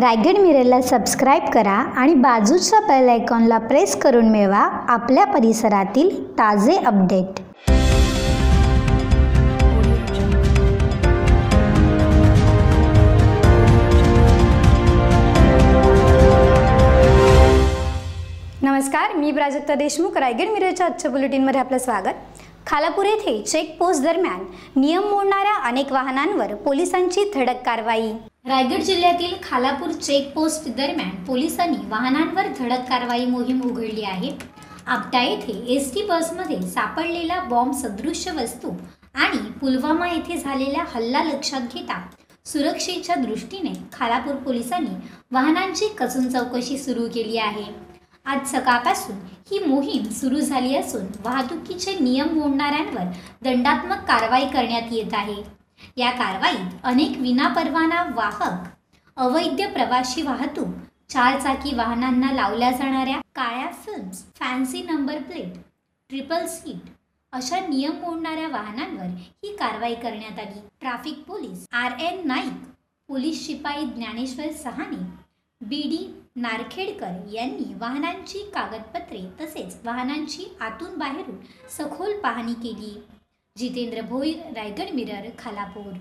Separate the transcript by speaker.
Speaker 1: Raigad मिररला subscribe करा आणि बाजूच्या बेल आयकॉनला प्रेस करून मिळवा आपल्या परिसरातील ताजे अपडेट नमस्कार मी प्राजक्ता देशमुख रायगड मिररच्या आजच्या बुलेटिनमध्ये आपलं स्वागत. खालापूर येथे चेक पोस्ट दरम्यान नियम मोडणाऱ्या अनेक वाहनांवर पोलिसांची धडक कारवाई. रायगड जिल्ह्यातील खालापूर चेकपोस्ट दरम्यान पोलिसांनी वाहनांवर धडक कारवाई मोहीम उघडली आहे. आपटा येथे एस टी बसमध्ये सापडलेला बॉम्ब सदृश्य वस्तू आणि पुलवामा येथे झालेला हल्ला लक्षात घेता सुरक्षेच्या दृष्टीने खालापूर पोलिसांनी वाहनांची कसून चौकशी सुरू केली आहे. आज सकाळपासून ही मोहीम सुरू झाली असून वाहतुकीचे नियम मोडणाऱ्यांवर दंडात्मक कारवाई करण्यात येत आहे. या कारवाईत अनेक विनापरवाना वाहक अवैध प्रवासी वाहतूक चारचाकी वाहनांना लावल्या जाणाऱ्या काळ्या films fancy number plate triple seat अशा नियम मोडणाऱ्या वाहनांवर ही कारवाई करण्यात आली. Traffic police R N Naik police शिपाई ज्ञानेश्वर सहाने बी डी नारखेडकर यांनी वाहनांची कागदपत्रे तसेच वाहनांची आतून बाहेरून सखोल पाहणी केली. जितेंद्र भोईर रायगड मिरर खालापूर